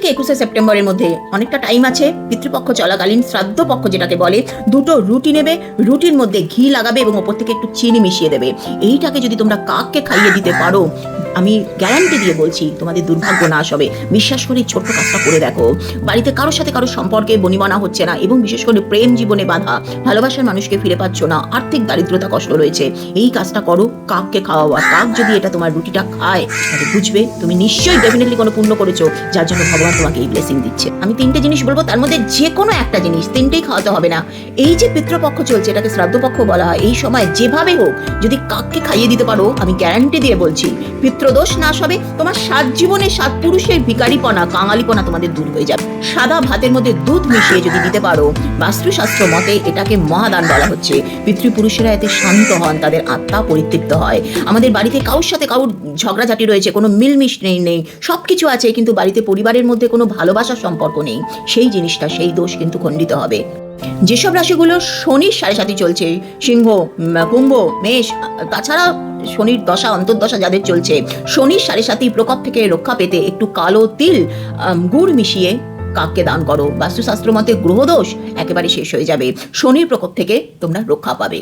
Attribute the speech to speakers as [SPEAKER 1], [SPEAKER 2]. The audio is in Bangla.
[SPEAKER 1] থেকে একুশে সেপ্টেম্বরের মধ্যে অনেকটা টাইম আছে, পিতৃপক্ষ চলাকালীন শ্রাদ্ধ পক্ষ যেটাকে বলে, দুটো রুটি নেবে, রুটির মধ্যে ঘি লাগাবে এবং ওপর থেকে একটু চিনি মিশিয়ে দেবে। এইটাকে যদি তোমরা কাককে খাইয়ে দিতে পারো আমি গ্যারান্টি দিয়ে বলছি, তোমাদের দুর্ভাগ্য নাশ হবে। বিশ্বাস করে ছোট্ট কাজটা করে দেখো। বাড়িতে কারোর সাথে কারোর সম্পর্কে বনিবনা হচ্ছে না এবং বিশেষ করে প্রেম জীবনে বাধা। ভালোবাসার মানুষকে ফিরে পাচ্ছ না। আর্থিক দারিদ্রতা কষ্ট রয়েছে। এই কাজটা করো, কাককে খাওয়াও। আর কাক যদি এটা তোমার রুটিটা খায়, তাহলে বুঝবে তুমি নিশ্চয়ই ডেফিনেটলি কোনো পুণ্য করেছ, যার জন্য ভগবান তোমাকে এই ব্লেসিং দিচ্ছে। আমি তিনটে জিনিস বলব, তার মধ্যে যে কোনো একটা জিনিস, তিনটেই খাওয়াতে হবে না। এই যে পিতৃপক্ষ চলছে, এটাকে শ্রাদ্ধপক্ষ বলা হয়, এই সময় যেভাবে হোক, যদি কাককে খাইয়ে দিতে পারো, আমি গ্যারান্টি দিয়ে বলছি পিতৃদোষ নাশ হবে, তোমার সাত জীবনে সাত পুরুষের ভিকারিপনা, কাঙালিপনা তোমাদের দূর হয়ে যাবে। সাদা ভাতের মধ্যে দুধ মিশিয়ে যদি দিতে পারো, বাস্তুশাস্ত্র মতে এটাকে মহাদান বলা হচ্ছে। পিতৃপুরুষেরা এতে শান্ত হন, তাদের আত্মা পরিতৃপ্ত হয়। আমাদের বাড়িতে কারোর সাথে কারোর ঝগড়াঝাটি রয়েছে, কোনো মিলমিশ নেই নেই। সব কিছু আছে, কিন্তু বাড়িতে পরিবারের মধ্যে কোনো ভালোবাসার সম্পর্ক নেই। সেই জিনিসটা, সেই দোষ কিন্তু খণ্ডিত হবে। যেসব রাশিগুলো শনির সাড়ে সাথে চলছে, সিংহ কুম্ভ, মেষ, তাছাড়া শনির দশা, অন্তর্দশা যাদের চলছে, শনির সাড়ে সাথে প্রকোপ থেকে রক্ষা পেতে একটু কালো তিল গুড় মিশিয়ে কাককে দান করো। বাস্তুশাস্ত্র মতে গ্রহদোষ একেবারে শেষ হয়ে যাবে। শনির প্রকোপ থেকে তোমরা রক্ষা পাবে।